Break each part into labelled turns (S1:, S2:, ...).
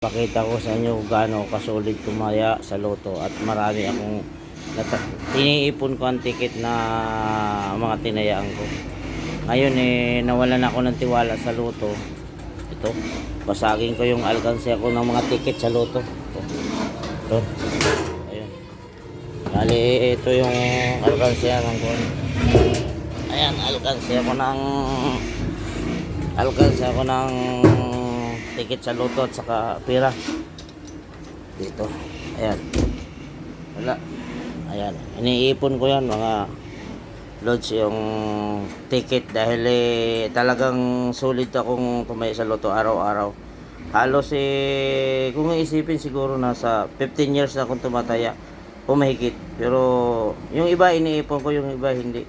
S1: Pakita ko sa inyo gaano kasolid tumaya sa loto at marami akong tiniipon ko ang ticket na mga tinayaan ko. Ngayon eh nawalan ako ng tiwala sa loto. Ito, basagin ko yung alkanse ko ng mga ticket sa loto. Ito. Ito. Ayun. Bali, ito yung alkanse ng ko. Ayan, alkanse ako ng alkanse ako ng ticket sa loto at saka pera dito. Ayan. Wala. Ayan. Iniipon ko yan mga loads yung ticket dahil eh, talagang sulit akong tumaya sa loto araw-araw. Halos eh kung isipin siguro nasa 15 years na akong tumataya o mahigit. Pero yung iba iniipon ko yung iba hindi.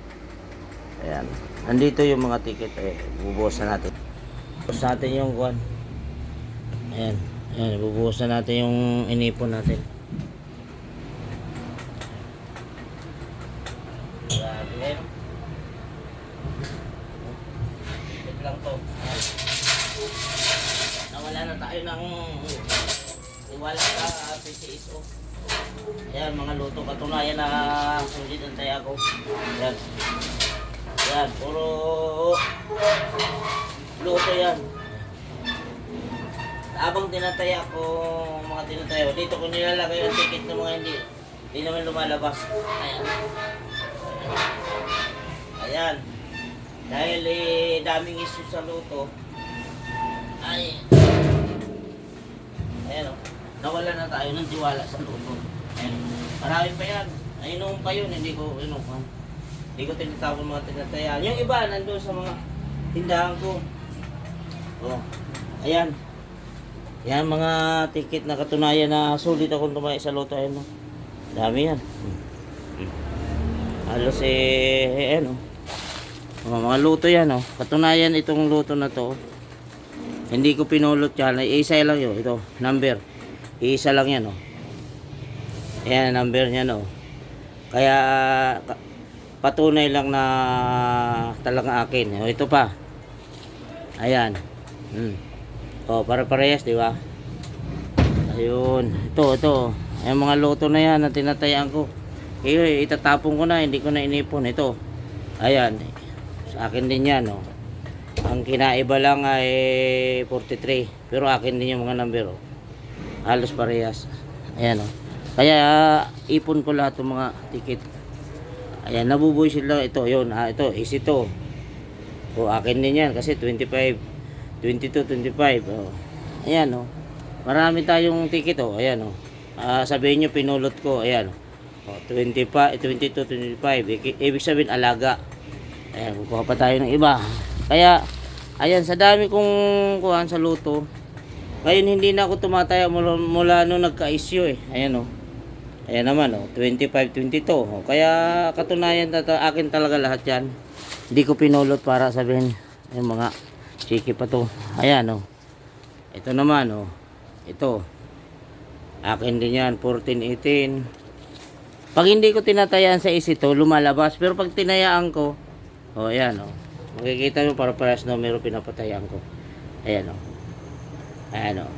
S1: Ayan. Nandito yung mga ticket eh bubuhos na natin. Bubuhos natin yung kwan Ayan. Ayan, bubuhusan natin yung inipon natin. Grabe lang to. Nawala na tayo ng iwala sa PCSO. Ayan, mga luto katunayan na sulit ang taya ko. Ayan. Ayan, puro luto yan habang tinataya ko mga tinataya ko, dito ko nilalagay yung ticket ng mga hindi hindi naman lumalabas. Ayan. Ayan. Dahil eh, daming issue sa luto, ay, ayan o, nawala na tayo ng tiwala sa luto. Ayan. Marami pa yan. Nainom pa yun, hindi ko inuman. Hindi ko tinatawag mga tinataya. Yung iba, nandun sa mga tindahan ko. Oh. Ayan. Yan mga ticket na katunayan na sulit akong tumaya sa loto ayun no. Dami yan. Halos eh, eh ano. Oh, mga luto yan oh. Katunayan itong luto na to. Hindi ko pinulot yan. Isa lang yun. Ito, number. Isa lang yan oh. Ayan, number niya no. Kaya ka- patunay lang na talagang akin. Oh, ito pa. Ayan. Hmm. Oh, para parehas, di ba? Ayun. Ito, ito. Yung mga loto na yan na tinatayaan ko. Eh, itatapon ko na, hindi ko na inipon. Ito. Ayan. Sa akin din yan, oh. Ang kinaiba lang ay 43. Pero akin din yung mga number, oh. Halos parehas. Ayan, oh. Kaya, ipon ko lahat ng mga ticket. Ayan, nabubuhay sila. Ito, yun. Ah, ito, is ito. O, akin din yan kasi 25, 22, 25. Oh. Ayan, oh. Marami tayong ticket, oh. Ayan, oh. Ah, sabihin nyo, pinulot ko. Ayan, oh. Oh, 25, 22, 25. Iki- Ibig sabihin, alaga. Ayan, kukuha pa tayo ng iba. Kaya, ayan, sa dami kong kuhaan sa luto, ngayon hindi na ako tumataya mula, mula nung nagka-issue eh. Ayan, oh. Ayan naman, oh. 25, 22. Oh. Kaya, katunayan na ta- akin talaga lahat yan. Hindi ko pinulot para sabihin, yung mga chiki pa to. Ayan, oh. Ito naman, oh. Ito. Akin din yan, 14, 18. Pag hindi ko tinatayaan sa isi to, lumalabas. Pero pag tinayaan ko, oh, ayan, oh. Makikita mo para paras numero pinapatayaan ko. Ayan, oh. Ayan, oh.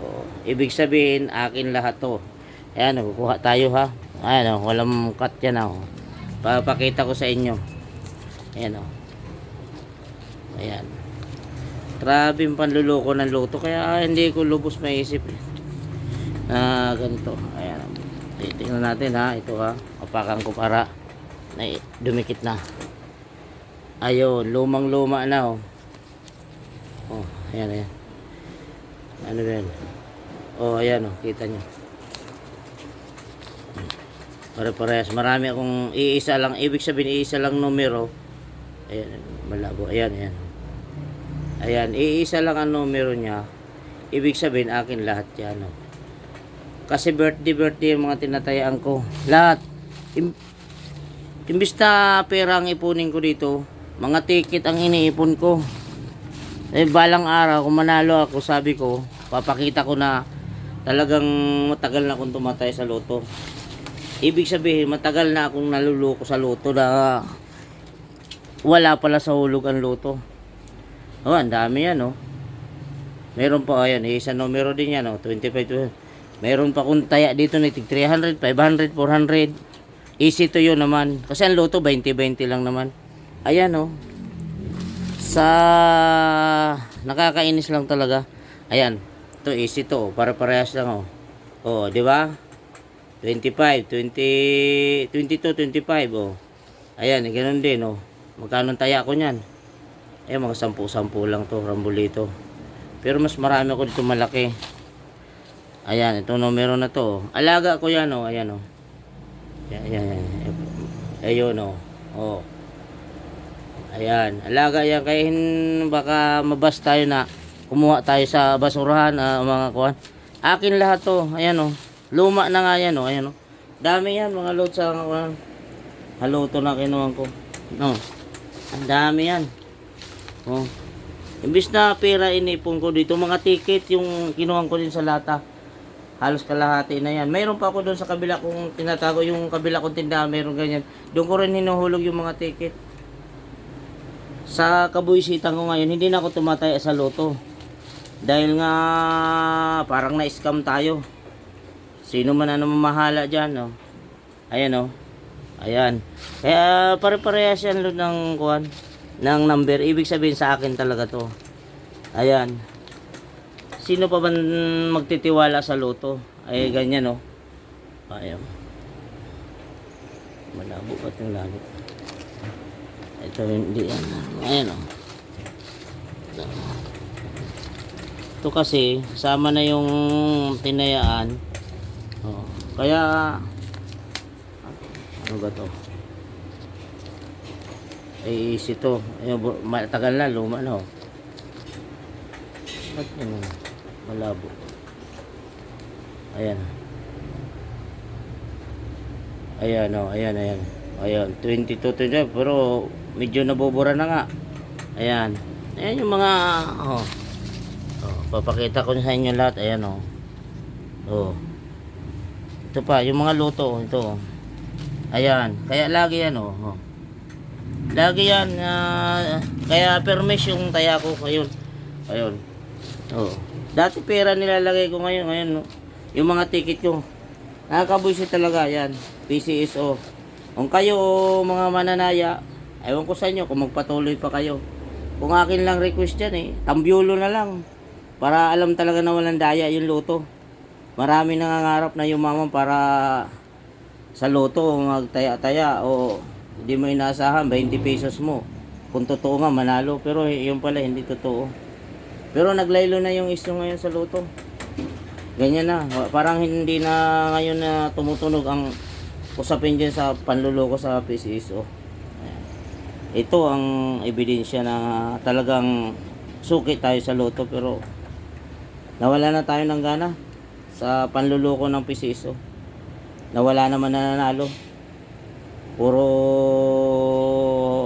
S1: oh. Ibig sabihin, akin lahat to. Ayan, oh. Kuha tayo, ha. Ayan, oh. Walang cut yan, oh. Papakita ko sa inyo. Ayan, oh. Ayan. Grabe yung panluloko ng luto. Kaya ah, hindi ko lubos maisip. Na ganito. Ayan. Titingnan natin ha. Ito ha. Kapakan ko para na dumikit na. Ayun. Lumang luma na oh. Oh. Ayan ayan. Ano yan? Oh ayan oh. Kita nyo. Pare-parehas. Marami akong iisa lang. Ibig sabihin iisa lang numero. Ayan. Malabo. Ayan ayan. Ayan. Iisa lang ang numero niya. Ibig sabihin akin lahat yan. Oh. Kasi birthday birthday yung mga tinatayaan ko. Lahat. Im Imbis na pera ang ipunin ko dito, mga ticket ang iniipon ko. Eh, balang araw, kung manalo ako, sabi ko, papakita ko na talagang matagal na akong tumatay sa loto. Ibig sabihin, matagal na akong naluloko sa loto na wala pala sa hulog ang loto. Oh, ang dami yan, oh. Meron pa, ayan, isa numero din yan, oh, 25 to Meron pa kung taya dito na tig 300, 500, 400. Easy to yun naman. Kasi ang loto, 20-20 lang naman. Ayan, oh. Sa nakakainis lang talaga. Ayan, to easy to, oh. para parehas lang, oh. Oh, di ba? 25, 20, 22, 25, oh. Ayan, ganun din, oh. Magkano taya ko niyan? Eh, mga 10-10 lang to, rambulito. Pero mas marami ako dito malaki. Ayan, ito numero na to. Alaga ko yan, oh. Ayan, oh. Ayan, ayan. Ayun, oh. Oh. Ayan, alaga yan. Kaya baka mabas tayo na kumuha tayo sa basurahan, ah, mga kuhan. Akin lahat to. Ayan, oh. Luma na nga yan, oh. Ayan, oh. Dami yan, mga load sa kuhan. Haluto na kinuha ko. No. Ang dami yan. Oh. Imbis na pera inipon ko dito, mga ticket yung kinuha ko din sa lata. Halos kalahati na yan. Mayroon pa ako doon sa kabila kong tinatago yung kabila kong tindahan, mayroon ganyan. Doon ko rin hinuhulog yung mga ticket. Sa kabuisitan ko ngayon, hindi na ako tumataya sa loto. Dahil nga parang na-scam tayo. Sino man na namamahala dyan, no? Ayan, no? Ayan. Kaya pare-parehas yan lo ng kuan ng number. Ibig sabihin sa akin talaga to. Ayan. Sino pa ba magtitiwala sa loto? Ay ganyan no. Ayan. Malabo pa itong labo. Ito hindi yan. Ayan o. Ito kasi, sama na yung tinayaan. Oh. Kaya, ano ba to? Ay, easy to. Matagal na, luma na oh. Ba't yun? Malabo. Ayan. Ayan oh, ayan, ayan. Ayan, 22, 25, pero medyo nabubura na nga. Ayan. Ayan yung mga, oh. oh papakita ko sa inyo lahat. Ayan oh. Oh. Ito pa, yung mga luto, ito oh. Ayan, kaya lagi yan oh. oh. Lagi yan, ah, kaya permis yung taya ko ngayon. Ayun. Oh. Dati pera nilalagay ko ngayon, ngayon no. Yung mga ticket ko. Nakakabuisit talaga yan. PCSO. Kung kayo mga mananaya, ewan ko sa inyo kung magpatuloy pa kayo. Kung akin lang request yan eh, tambyulo na lang. Para alam talaga na walang daya yung luto. Marami nangangarap na yumaman para sa loto magtaya-taya o hindi mo inaasahan 20 pesos mo. Kung totoo nga manalo pero yun pala hindi totoo. Pero naglaylo na yung isyo ngayon sa loto. Ganyan na. Parang hindi na ngayon na tumutunog ang usapin dyan sa panluloko sa PCSO. Ito ang ebidensya na talagang suki tayo sa loto pero nawala na tayo ng gana sa panluloko ng PCSO. Nawala naman na nanalo. Puro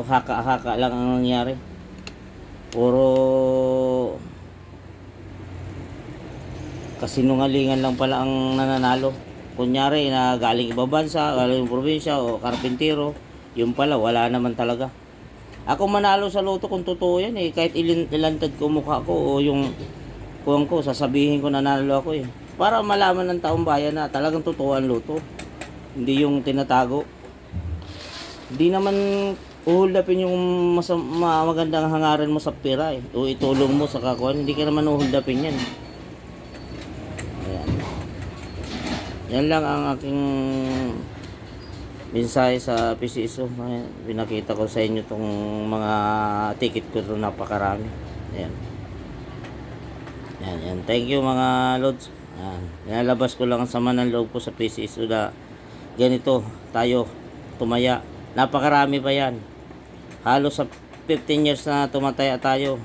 S1: haka-haka lang ang nangyari. Puro kasinungalingan lang pala ang nananalo. Kunyari na galing ibang bansa, galing probinsya o karpintero, yung pala wala naman talaga. Ako manalo sa loto kung totoo yan eh. Kahit ilin, ilantad ko mukha ko o yung kuwang ko, sasabihin ko nanalo ako eh. Para malaman ng taong bayan na talagang totoo ang loto. Hindi yung tinatago. Hindi naman uhuldapin yung masam, ma, magandang hangaran mo sa pera eh. O itulong mo sa kakuan. Hindi ka naman uhuldapin yan. Ayan. Yan lang ang aking mensahe sa PCSO. Pinakita ko sa inyo tong mga ticket ko ito napakarami. Ayan. Yan, yan. Thank you mga lods. Yan. Nilalabas ko lang ang sama ng loob ko sa PCSO na ganito tayo tumaya. Napakarami pa yan. Halos sa 15 years na tumataya tayo.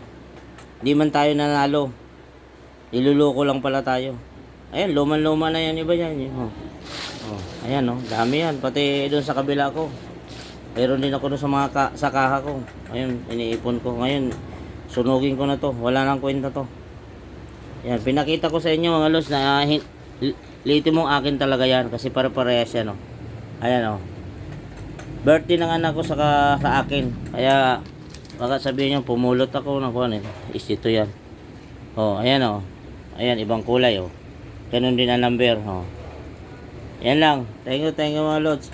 S1: Di man tayo nanalo. Niluloko lang pala tayo. Ayan, luman-luma na yan iba yan. Oh. Oh, ayan oh, dami yan. Pati doon sa kabila ko. Meron din ako doon sa mga ka- sa kaha ko. Ayun, iniipon ko. Ngayon, sunugin ko na to. Wala nang kwenta to. Yan, pinakita ko sa inyo mga los na uh, hin- li- liti mong akin talaga yan kasi pare-parehas yan oh. Ayan oh. Birthday ng anak ko sa, ka- sa akin. Kaya baka sabihin niyo pumulot ako ng kuan eh. Is ito yan. Oh, ayan oh. Ayan, ibang kulay oh. Ganun din ang number oh. Yan lang. Thank you, thank you mga lods.